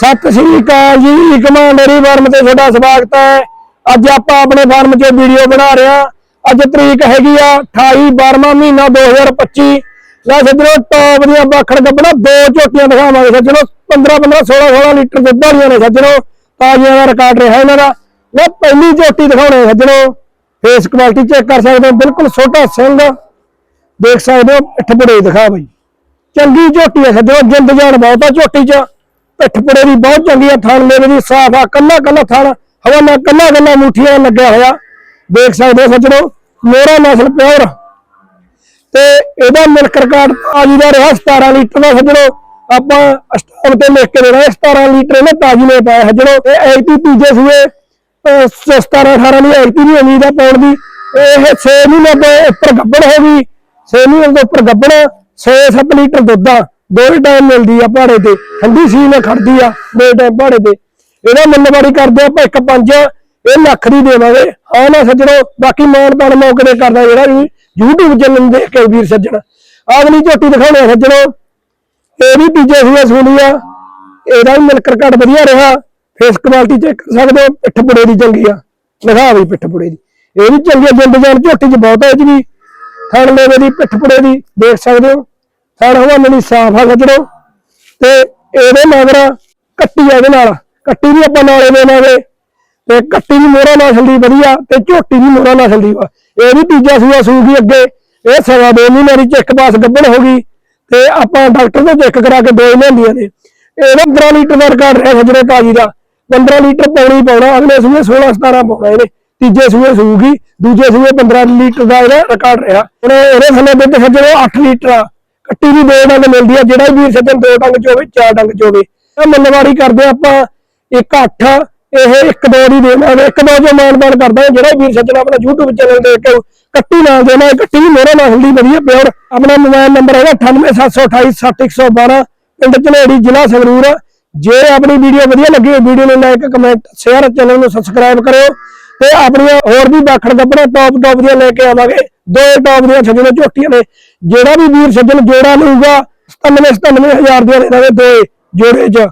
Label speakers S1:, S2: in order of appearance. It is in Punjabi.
S1: ਸਤਿ ਸ੍ਰੀ ਅਕਾਲ ਜੀ, ਕਮਾਂਡਰੀ ਫਾਰਮ ਤੇ ਤੁਹਾਡਾ ਸਵਾਗਤ ਹੈ। ਅੱਜ ਆਪਾਂ ਆਪਣੇ ਫਾਰਮ 'ਚ ਵੀਡੀਓ ਬਣਾ ਰਹੇ ਹਾਂ। ਅੱਜ ਤਰੀਕ ਹੈਗੀ ਆ 28 12ਵਾਂ ਮਹੀਨਾ 2025 ਲੈ ਸੱਜਣੋ ਟੌਪ ਦੀਆਂ ਬਾਖੜ ਗੱਬਣਾ ਦੋ ਝੋਟੀਆਂ ਦਿਖਾਵਾਂਗੇ ਸੱਜਣੋ। 15 15 16 16 ਲੀਟਰ ਦੁੱਧ ਵਾਲੀਆਂ ਨੇ ਸੱਜਣੋ। ਤਾਜ਼ੀਆਂ ਦਾ ਰਿਕਾਰਡ ਰਿਹਾ ਇਹਨਾਂ ਦਾ। ਮੈਂ ਪਹਿਲੀ ਝੋਟੀ ਦਿਖਾਉਣੇ ਸੱਜਣੋ। ਫੇਸ ਕੁਆਲਿਟੀ ਚੈੱਕ ਕਰ ਸਕਦੇ ਹੋ। ਬਿਲਕੁਲ ਛੋਟਾ ਸਿੰਘ। ਦੇਖ ਸਕਦੇ ਹੋ ਪਿੱਠ ਬੜੇ ਦਿਖਾ ਬਈ। ਚੰਗੀ ਝੋਟੀ ਹੈ ਸੱਜਣੋ। ਜਿੰਦ ਜਾਨ ਬਹੁਤ ਆ ਝੋਟੀ 'ਚ। ਪਿੱਠ ਬੜੇ ਦੀ ਬਹੁਤ ਚੰਗੀ ਆ ਥਣ ਮੇਵੇ ਦੀ ਸਾਫ਼ ਆ, ਕੱਲਾ ਕੱਲਾ ਥਣ ਹਵਾਨਾ ਕੱਲਾ ਕੱਲਾ ਮੁੱਠੀਆਂ ਲੱਗਿਆ ਹੋਇਆ। ਦੇਖ ਸਕਦੇ ਹੋ ਸੱਜਣੋ ਮੇਰਾ ਨਸਲ ਪਿਓਰ। ਤੇ ਇਹਦਾ ਮਿਲਕ ਰਿਕਾਰਡ ਤਾਜੀ ਦਾ ਰਿਹਾ 17 ਲੀਟਰ ਦਾ ਸੱਜਣੋ। ਆਪਾਂ ਸਟਾਮ ਤੇ ਲਿਖ ਕੇ ਦੇਣਾ 17 ਲੀਟਰ ਇਹਨੇ ਤਾਜੀ ਨੇ ਪਾਇਆ। ਸੱਜਣੋ, ਇਹ ਐਕਟੀ ਤੀਜੇ ਸੂਏ, ਅਹ 17 18 ਦੀ ਐਕਟੀ ਦੀ ਉਮੀਦ ਆ ਪਾਉਣ ਦੀ। ਇਹ 6 ਮਹੀਨੇ ਦੇ ਉੱਪਰ ਗੱਬੜ ਹੋ ਗਈ। 6 ਮਹੀਨੇ ਦੇ ਉੱਪਰ ਗੱਬੜ 6-7 ਲੀਟਰ ਦੁੱਧ ਆ। ਦੋ ਟਾਈਮ ਮਿਲਦੀ ਆ ਪਹਾੜੇ ਤੇ, ਠੰਡੀ ਸੀ ਨੇ ਖੜਦੀ ਆ, ਦੋ ਟਾਈਮ ਪਹਾੜੇ ਤੇ। ਇਹਦਾ ਮੁੱਲਵਾੜੀ ਕਰਦੇ ਆਪਾਂ ਇੱਕ ਪੰਜ, ਇਹ ਲੱਖ ਦੀ ਦੇਵਾਂਗੇ। ਹਾਂ ਨਾ ਸੱਜਣੋ, ਬਾਕੀ ਮਾਨ ਤਾਨ ਮੌਕੇ ਤੇ ਕਰਦਾ ਜਿਹੜਾ ਵੀ, YouTube ਚੈਨਲ ਦੇਖ ਕੇ ਵੀਰ ਸੱਜਣ। ਅਗਲੀ ਝੋਟੀ ਦਿਖਾਉਣੇ ਸੱਜਣੋ। ਇਹ ਵੀ ਤੀਜੇ ਸੂਏ ਸੁਣੀ ਇਹਦਾ ਵੀ ਮਿਲਕ ਰਿਕਾਰਡ ਵਧੀਆ ਰਿਹਾ। ਫੇਸ ਕੁਆਲਿਟੀ ਚੈੱਕ ਕਰ ਸਕਦੇ ਹੋ, ਪਿੱਠ ਪੁੜੇ ਦੀ ਚੰਗੀ ਆ। ਲਿਖਾ ਵੀ ਪਿੱਠ ਪੁੜੇ ਦੀ। ਇਹ ਵੀ ਚੰਗੀ ਜਿੰਦ ਜਾਨ ਝੋਟੀ ਚ ਬਹੁਤ ਹੈ ਇਹ ਵੀ। ਥਣ ਲੈਵੇ ਦੀ, ਪਿੱਠ ਪੁੜੇ ਦੀ, ਦੇਖ ਸਕਦੇ ਹੋ। ਥਣ ਹਵਾਨੇ ਸਾਫ਼ ਆ ਸੱਜਣੋ ਤੇ ਇਹਦੇ ਮਗਰ ਕੱਟੀ ਆ ਇਹਦੇ ਨਾਲ। ਕੱਟੀ ਵੀ ਆਪਾਂ ਨਾਲੇ ਦੇਵਾਂਗੇ ਤੇ ਕੱਟੀ ਵੀ ਮੋਹਰਾ ਨਸਲ ਦੀ ਵਧੀਆ, ਤੇ ਝੋਟੀ ਵੀ ਮੋਹਰਾ ਨਸਲ ਦੀ ਵਾ। ਇਹ ਵੀ ਤੀਜਾ ਸੂਆ ਸੂਗੀ ਅੱਗੇ। ਇਹ ਸਵਾ ਦੋ ਮਹੀਨੇ ਦੀ ਚੈੱਕ ਪਾਸ ਗੱਬਣ ਹੋ ਗਈ। ਤੇ ਆਪਾਂ ਡਾਕਟਰ ਤੋਂ ਚੈੱਕ ਕਰਾ ਕੇ ਦੋ ਹੀ ਲੈਂਦੀਆਂ ਨੇ ਇਹਦਾ 15 ਲੀਟਰ ਦਾ ਰਿਕਾਰਡ ਰਿਹਾ ਸੱਜਣੇ ਤਾਜੀ ਦਾ। 15 ਲੀਟਰ ਪਾਉਣੀ ਪਾਉਣਾ, ਅਗਲੇ ਸੂਏ 16 17 ਪਾਉਣਾ ਇਹਨੇ। ਤੀਜੇ ਸੂਏ ਸੂਗੀ, ਦੂਜੇ ਸੂਏ 15 ਲੀਟਰ ਦਾ ਇਹਦਾ ਰਿਕਾਰਡ ਰਿਹਾ। ਹੁਣ ਇਹਦੇ ਥੱਲੇ ਦੁੱਧ ਸੱਜਣੇ 8 ਲੀਟਰ ਆ। ਕੱਟੀ ਵੀ ਦੋ ਡੰਗ ਮਿਲਦੀ ਆ, ਜਿਹੜਾ ਵੀ ਵੀਰ ਸੱਜਣ ਦੋ ਡੰਗ ਚ ਹੋਵੇ, ਚਾਰ ਡੰਗ ਚ ਹੋਵੇ। ਇਹ ਮੁੱਲਵਾੜੀ ਕਰਦੇ ਆਪਾਂ ਇੱਕ 8 ਇਹ ਇੱਕ ਦੋ ਦੀ ਦੇਵਾਂਗੇ ਇੱਕ ਦੋ ਜੋ ਮਾਨਦਾਨ ਕਰਦਾ ਜਿਹੜਾ ਵੀਰ ਸੱਜਣ ਆਪਣਾ YouTube ਚੈਨਲ ਦੇਖ ਕੇ ਕੱਟੀ ਨਾਲ ਦੇਣਾ ਕੱਟੀ ਮੇਰੇ ਨਾਲ ਹੁੰਦੀ ਵਧੀਆ, ਪਿਓਰ ਆਪਣਾ ਮੋਬਾਈਲ ਨੰਬਰ ਹੈਗਾ 9870266112 ਪਿੰਡ ਝਨੇੜੀ ਜ਼ਿਲ੍ਹਾ ਸੰਗਰੂਰ। ਜੇ ਆਪਣੀ ਵੀਡੀਓ ਵਧੀਆ ਲੱਗੀ ਵੀਡੀਓ ਨੂੰ ਲਾਈਕ ਕਮੈਂਟ ਸ਼ੇਅਰ ਚੈਨਲ ਨੂੰ ਸਬਸਕ੍ਰਾਈਬ ਕਰਿਓ। ਤੇ ਆਪਣੀਆਂ ਹੋਰ ਵੀ ਬਾਖੜ ਗੱਬਣਾ ਟੌਪ ਟੌਪ ਦੀਆਂ ਲੈ ਕੇ ਆਵਾਂਗੇ। ਦੋ ਟੌਪ ਦੀਆਂ ਸੱਜਣ ਝੋਟੀਆਂ ਨੇ। ਜਿਹੜਾ ਵੀ ਵੀਰ ਸੱਜਣ ਜੋੜਾ ਲਊਗਾ 97 97000 ਦੀਆਂ ਦੇ ਦਾਂਗੇ ਦੋ ਜੋੜੇ 'ਚ।